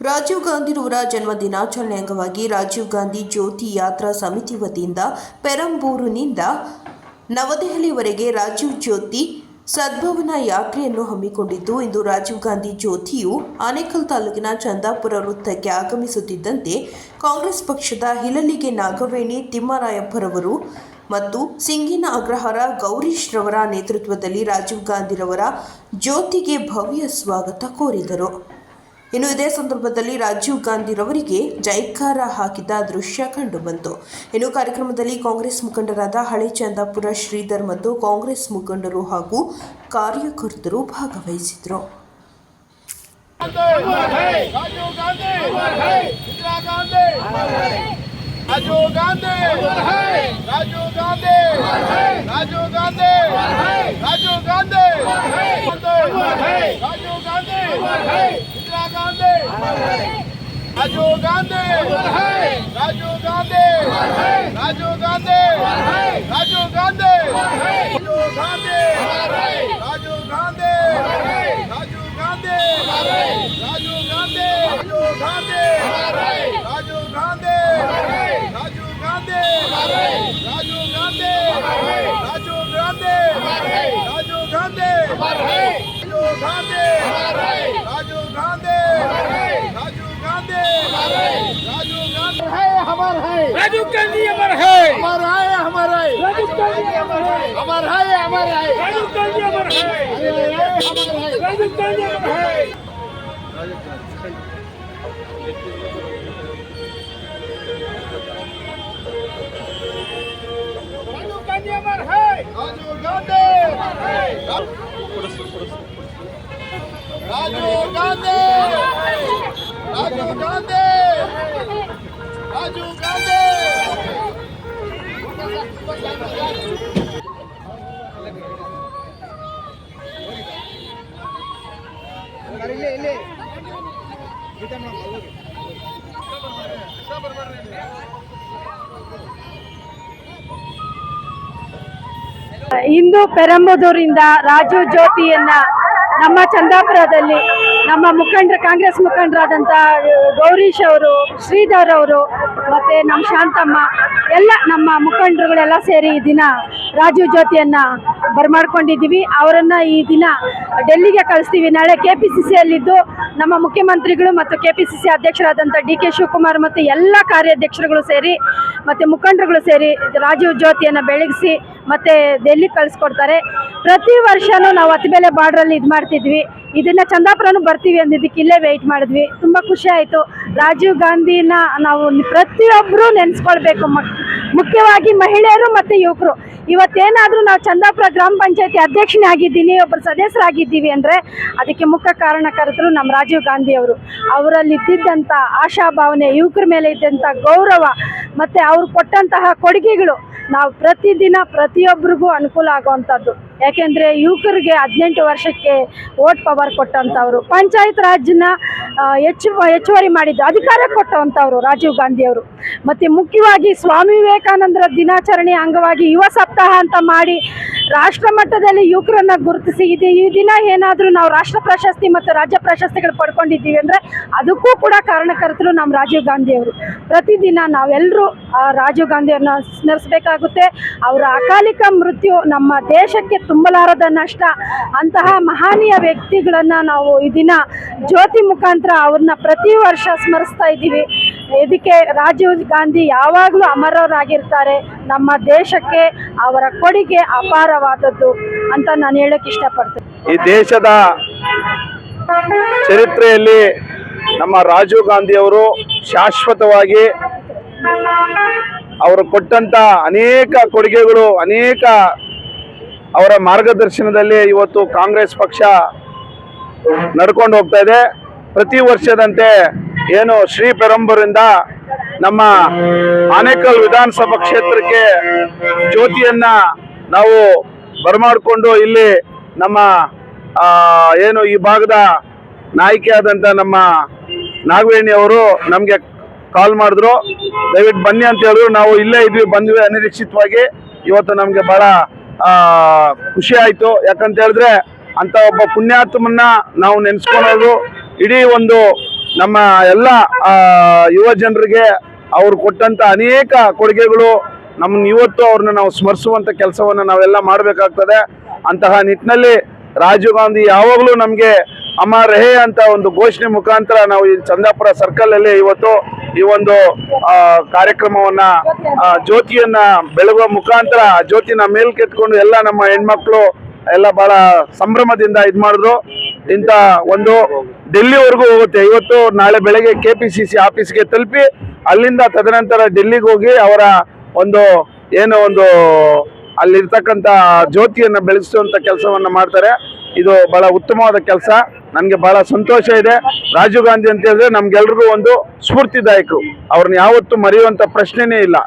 ರಾಜೀವ್ ಗಾಂಧಿರವರ ಜನ್ಮ ದಿನಾಚರಣೆ ಅಂಗವಾಗಿ ರಾಜೀವ್ ಗಾಂಧಿ ಜ್ಯೋತಿ ಯಾತ್ರಾ ಸಮಿತಿ ವತಿಯಿಂದ ಪೆರಂಬೂರಿನಿಂದ ನವದೆಹಲಿವರೆಗೆ ರಾಜೀವ್ ಜ್ಯೋತಿ ಸದ್ಭವನ ಯಾತ್ರೆಯನ್ನು ಹಮ್ಮಿಕೊಂಡಿದ್ದು, ಇಂದು ರಾಜೀವ್ ಗಾಂಧಿ ಜ್ಯೋತಿಯು ಆನೇಕಲ್ ತಾಲೂಕಿನ ಚಂದಾಪುರ ವೃತ್ತಕ್ಕೆ ಆಗಮಿಸುತ್ತಿದ್ದಂತೆ ಕಾಂಗ್ರೆಸ್ ಪಕ್ಷದ ಹಿಲಲಿಗೆ ನಾಗವೇಣಿ ತಿಮ್ಮರಾಯಪ್ಪರವರು ಮತ್ತು ಸಿಂಗಿನ ಅಗ್ರಹಾರ ಗೌರೀಶ್ ರವರ ನೇತೃತ್ವದಲ್ಲಿ ರಾಜೀವ್ ಗಾಂಧಿರವರ ಜ್ಯೋತಿಗೆ ಭವ್ಯ ಸ್ವಾಗತ ಕೋರಿದರು. ಇನ್ನು ಇದೇ ಸಂದರ್ಭದಲ್ಲಿ ರಾಜೀವ್ ಗಾಂಧಿರವರಿಗೆ ಜೈಕಾರ ಹಾಕಿದ ದೃಶ್ಯ ಕಂಡುಬಂತು ಇನ್ನು ಕಾರ್ಯಕ್ರಮದಲ್ಲಿ ಕಾಂಗ್ರೆಸ್ ಮುಖಂಡರಾದ ಹಳೆ ಚಂದಾಪುರ ಶ್ರೀಧರ್ ಮತ್ತು ಕಾಂಗ್ರೆಸ್ ಮುಖಂಡರು ಹಾಗೂ ಕಾರ್ಯಕರ್ತರು ಭಾಗವಹಿಸಿದರು राजीव गांधी इंदिरा गांधी राजीव गांधी राजीव गांधी राजीव गांधी राजीव गांधी राजीव गांधी इंदिरा गांधी राजीव गांधी राजीव गांधी राजीव गांधी राजीव गांधी राजीव गांधी राजीव गांधी राजीव गांधी राजीव गांधी राजीव गांधी राजीव गांधी राजीव गांधी राजीव गांधी राजीव गांधी राजीव गांधी राजीव गांधी राजीव गांधी अमर है। हमार है हमार है। राजीव गांधी अमर है। हमार है हमार है। राजीव गांधी अमर है। राजीव गांधी अमर है। गांधी अमर है। गांधी। राजीव गांधी। ಇಂದು ಪೆರಂಬದೂರಿಂದ ರಾಜು ಜ್ಯೋತಿಯನ್ನ ನಮ್ಮ ಚಂದಾಪುರದಲ್ಲಿ ನಮ್ಮ ಮುಖಂಡರ, ಕಾಂಗ್ರೆಸ್ ಮುಖಂಡರಾದಂಥ ಗೌರೀಶ್ ಅವರು, ಶ್ರೀಧರ್ ಅವರು, ಮತ್ತೆ ನಮ್ಮ ಶಾಂತಮ್ಮ, ಎಲ್ಲ ನಮ್ಮ ಮುಖಂಡರುಗಳೆಲ್ಲ ಸೇರಿ ಈ ದಿನ ರಾಜು ಜ್ಯೋತಿಯನ್ನ ಬರಮಾಡ್ಕೊಂಡಿದ್ದೀವಿ. ಅವರನ್ನ ಈ ದಿನ ಡೆಲ್ಲಿಗೆ ಕಳಿಸ್ತೀವಿ. ನಾಳೆ ಕೆ ಪಿ ಸಿ ಸಿಯಲ್ಲಿದ್ದು ನಮ್ಮ ಮುಖ್ಯಮಂತ್ರಿಗಳು ಮತ್ತು ಕೆ ಪಿ ಸಿ ಸಿ ಅಧ್ಯಕ್ಷರಾದಂಥ ಡಿ ಕೆ ಶಿವಕುಮಾರ್ ಮತ್ತು ಎಲ್ಲ ಕಾರ್ಯಾಧ್ಯಕ್ಷರುಗಳು ಸೇರಿ ಮತ್ತು ಮುಖಂಡರುಗಳು ಸೇರಿ ರಾಜೀವ್ ಜ್ಯೋತಿಯನ್ನು ಬೆಳಗಿಸಿ ಮತ್ತು ಡೆಲ್ಲಿಗೆ ಕಳಿಸ್ಕೊಡ್ತಾರೆ. ಪ್ರತಿ ವರ್ಷವೂ ನಾವು ಅತಿಬೆಲೆ ಬಾರ್ಡ್ರಲ್ಲಿ ಇದು ಮಾಡ್ತಿದ್ವಿ. ಇದನ್ನು ಚಂದಾಪುರನೂ ಬರ್ತೀವಿ ಅಂದಿದ್ದಕ್ಕೆ ಇಲ್ಲೇ ವೆಯ್ಟ್ ಮಾಡಿದ್ವಿ. ತುಂಬ ಖುಷಿ ಆಯಿತು. ರಾಜೀವ್ ಗಾಂಧಿನ ನಾವು ಪ್ರತಿಯೊಬ್ಬರು ನೆನೆಸ್ಕೊಳ್ಬೇಕು. ಮುಖ್ಯವಾಗಿ ಮಹಿಳೆಯರು ಮತ್ತು ಯುವಕರು. ಇವತ್ತೇನಾದರೂ ನಾವು ಚಂದಾಪುರ ಗ್ರಾಮ ಪಂಚಾಯತಿ ಅಧ್ಯಕ್ಷನೇ ಆಗಿದ್ದೀನಿ ಒಬ್ಬರು ಸದಸ್ಯರಾಗಿದ್ದೀವಿ ಅಂದರೆ ಅದಕ್ಕೆ ಮುಖ್ಯ ಕಾರಣಕರ್ತರು ನಮ್ಮ ರಾಜೀವ್ ಗಾಂಧಿ ಅವರು. ಅವರಲ್ಲಿ ಇದ್ದಿದ್ದಂಥ ಆಶಾಭಾವನೆ, ಯುವಕರ ಮೇಲೆ ಇದ್ದಂಥ ಗೌರವ, ಮತ್ತು ಅವ್ರು ಕೊಟ್ಟಂತಹ ಕೊಡುಗೆಗಳು ನಾವು ಪ್ರತಿದಿನ ಪ್ರತಿಯೊಬ್ಬರಿಗೂ ಅನುಕೂಲ ಆಗುವಂಥದ್ದು. ಯಾಕೆಂದರೆ ಯುವಕರಿಗೆ ಹದಿನೆಂಟು ವರ್ಷಕ್ಕೆ ವೋಟ್ ಪವರ್ ಕೊಟ್ಟಂಥವ್ರು, ಪಂಚಾಯತ್ ರಾಜ್ನ ಹೆಚ್ಚು, ಹೆಚ್ಚುವರಿ ಮಾಡಿದ್ದು ಅಧಿಕಾರ ಕೊಟ್ಟಂಥವ್ರು ರಾಜೀವ್ ಗಾಂಧಿಯವರು. ಮತ್ತು ಮುಖ್ಯವಾಗಿ ಸ್ವಾಮಿ ವಿವೇಕಾನಂದರ ದಿನಾಚರಣೆ ಅಂಗವಾಗಿ ಯುವ ಸಪ್ತಾಹ ಅಂತ ಮಾಡಿ ರಾಷ್ಟ್ರ ಮಟ್ಟದಲ್ಲಿ ಯುವಕರನ್ನ ಗುರುತಿಸಿ ಇದೆ. ಈ ದಿನ ಏನಾದರೂ ನಾವು ರಾಷ್ಟ್ರ ಪ್ರಶಸ್ತಿ ಮತ್ತು ರಾಜ್ಯ ಪ್ರಶಸ್ತಿಗಳು ಪಡ್ಕೊಂಡಿದ್ದೀವಿ ಅಂದರೆ ಅದಕ್ಕೂ ಕೂಡ ಕಾರಣಕರ್ತರು ನಮ್ಮ ರಾಜೀವ್ ಗಾಂಧಿಯವರು ಪ್ರತಿದಿನ ನಾವೆಲ್ಲರೂ ಆ, ರಾಜೀವ್ ಗಾಂಧಿಯವ್ರನ್ನ ಸ್ಮರಿಸಬೇಕಾಗುತ್ತೆ. ಅವರ ಅಕಾಲಿಕ ಮೃತ್ಯು ನಮ್ಮ ದೇಶಕ್ಕೆ ತುಂಬಲಾರದ ನಷ್ಟ. ಅಂತಹ ಮಹಾನೀಯ ವ್ಯಕ್ತಿಗಳನ್ನು ನಾವು ಈ ದಿನ ಜ್ಯೋತಿ ಮುಖಾಂತರ ಅವ್ರನ್ನ ಪ್ರತಿ ವರ್ಷ ಸ್ಮರಿಸ್ತಾ ಇದ್ದೀವಿ. ಇದಕ್ಕೆ ರಾಜೀವ್ ಗಾಂಧಿ ಯಾವಾಗಲೂ ಅಮರರಾಗಿರ್ತಾರೆ. ನಮ್ಮ ದೇಶಕ್ಕೆ ಅವರ ಕೊಡುಗೆ ಅಪಾರವಾದದ್ದು ಅಂತ ನಾನು ಹೇಳಕ್ ಇಷ್ಟಪಡ್ತೇನೆ. ಈ ದೇಶದ ಚರಿತ್ರೆಯಲ್ಲಿ ನಮ್ಮ ರಾಜೀವ್ ಗಾಂಧಿಯವರು ಶಾಶ್ವತವಾಗಿ ಅವರು ಕೊಟ್ಟಂತ ಅನೇಕ ಕೊಡುಗೆಗಳು, ಅನೇಕ ಅವರ ಮಾರ್ಗದರ್ಶನದಲ್ಲಿ ಇವತ್ತು ಕಾಂಗ್ರೆಸ್ ಪಕ್ಷ ನಡ್ಕೊಂಡು ಹೋಗ್ತಾ ಇದೆ. ಪ್ರತಿ ವರ್ಷದಂತೆ ಏನು ಶ್ರೀ ಪೆರಂಬೂರಿಂದ ನಮ್ಮ ಆನೇಕಲ್ ವಿಧಾನಸಭಾ ಕ್ಷೇತ್ರಕ್ಕೆ ಜ್ಯೋತಿಯನ್ನ ನಾವು ಬರಮಾಡಿಕೊಂಡು ಇಲ್ಲಿ ನಮ್ಮ ಏನು ಈ ಭಾಗದ ನಾಯಕಿಯಾದಂಥ ನಮ್ಮ ನಾಗವೇಣಿ ಅವರು ನಮಗೆ ಕಾಲ್ ಮಾಡಿದ್ರು. ದಯವಿಟ್ಟು ಬನ್ನಿ ಅಂತ ಹೇಳಿದ್ರು. ನಾವು ಇಲ್ಲೇ ಇದ್ವಿ, ಬಂದ್ವಿ ಅನಿರೀಕ್ಷಿತವಾಗಿ. ಇವತ್ತು ನಮಗೆ ಬಹಳ ಖುಷಿ ಆಯ್ತು. ಯಾಕಂತ ಹೇಳಿದ್ರೆ ಅಂತ ಒಬ್ಬ ಪುಣ್ಯಾತ್ಮನ್ನ ನಾವು ನೆನೆಸ್ಕೊಳೋದು ಇಡೀ ಒಂದು ನಮ್ಮ ಎಲ್ಲ ಯುವ ಜನರಿಗೆ ಅವ್ರು ಕೊಟ್ಟಂತ ಅನೇಕ ಕೊಡುಗೆಗಳು ನಮ್ಮನ್ನ ಇವತ್ತು ಅವ್ರನ್ನ ನಾವು ಸ್ಮರಿಸುವಂತ ಕೆಲಸವನ್ನ ನಾವೆಲ್ಲ ಮಾಡಬೇಕಾಗ್ತದೆ. ಅಂತಹ ನಿಟ್ಟಿನಲ್ಲಿ ರಾಜೀವ್ ಗಾಂಧಿ ಯಾವಾಗಲೂ ನಮಗೆ ಅಮ್ಮ ರೆಹೆ ಅಂತ ಒಂದು ಘೋಷಣೆ ಮುಖಾಂತರ ನಾವು ಈ ಚಂದಾಪುರ ಸರ್ಕಲ್ ಅಲ್ಲಿ ಇವತ್ತು ಈ ಒಂದು ಕಾರ್ಯಕ್ರಮವನ್ನ ಜ್ಯೋತಿಯನ್ನ ಬೆಳಗುವ ಮುಖಾಂತರ ಜ್ಯೋತಿನ ಮೇಲ್ಕೆತ್ಕೊಂಡು ಎಲ್ಲ ನಮ್ಮ ಹೆಣ್ಮಕ್ಳು ಎಲ್ಲ ಬಹಳ ಸಂಭ್ರಮದಿಂದ ಇದ್ ಮಾಡಿದ್ರು. ಇಂಥ ಒಂದು ಡೆಲ್ಲಿವರೆಗೂ ಹೋಗುತ್ತೆ. ಇವತ್ತು ನಾಳೆ ಬೆಳಗ್ಗೆ ಕೆ ಪಿ ಸಿ ಸಿ ಆಫೀಸ್ಗೆ ತಲುಪಿ ಅಲ್ಲಿಂದ ತದನಂತರ ಡೆಲ್ಲಿಗೆ ಹೋಗಿ ಅವರ ಒಂದು ಏನು ಒಂದು ಅಲ್ಲಿರ್ತಕ್ಕಂಥ ಜ್ಯೋತಿಯನ್ನು ಬೆಳೆಸುವಂತ ಕೆಲಸವನ್ನು ಮಾಡ್ತಾರೆ. ಇದು ಬಹಳ ಉತ್ತಮವಾದ ಕೆಲಸ. ನನಗೆ ಬಹಳ ಸಂತೋಷ ಇದೆ. ರಾಜೀವ್ ಗಾಂಧಿ ಅಂತ ಹೇಳಿದ್ರೆ ನಮ್ಗೆಲ್ರಿಗೂ ಒಂದು ಸ್ಫೂರ್ತಿದಾಯಕರು ಅವ್ರನ್ನ ಯಾವತ್ತೂ ಮರೆಯುವಂಥ ಪ್ರಶ್ನೆನೇ ಇಲ್ಲ.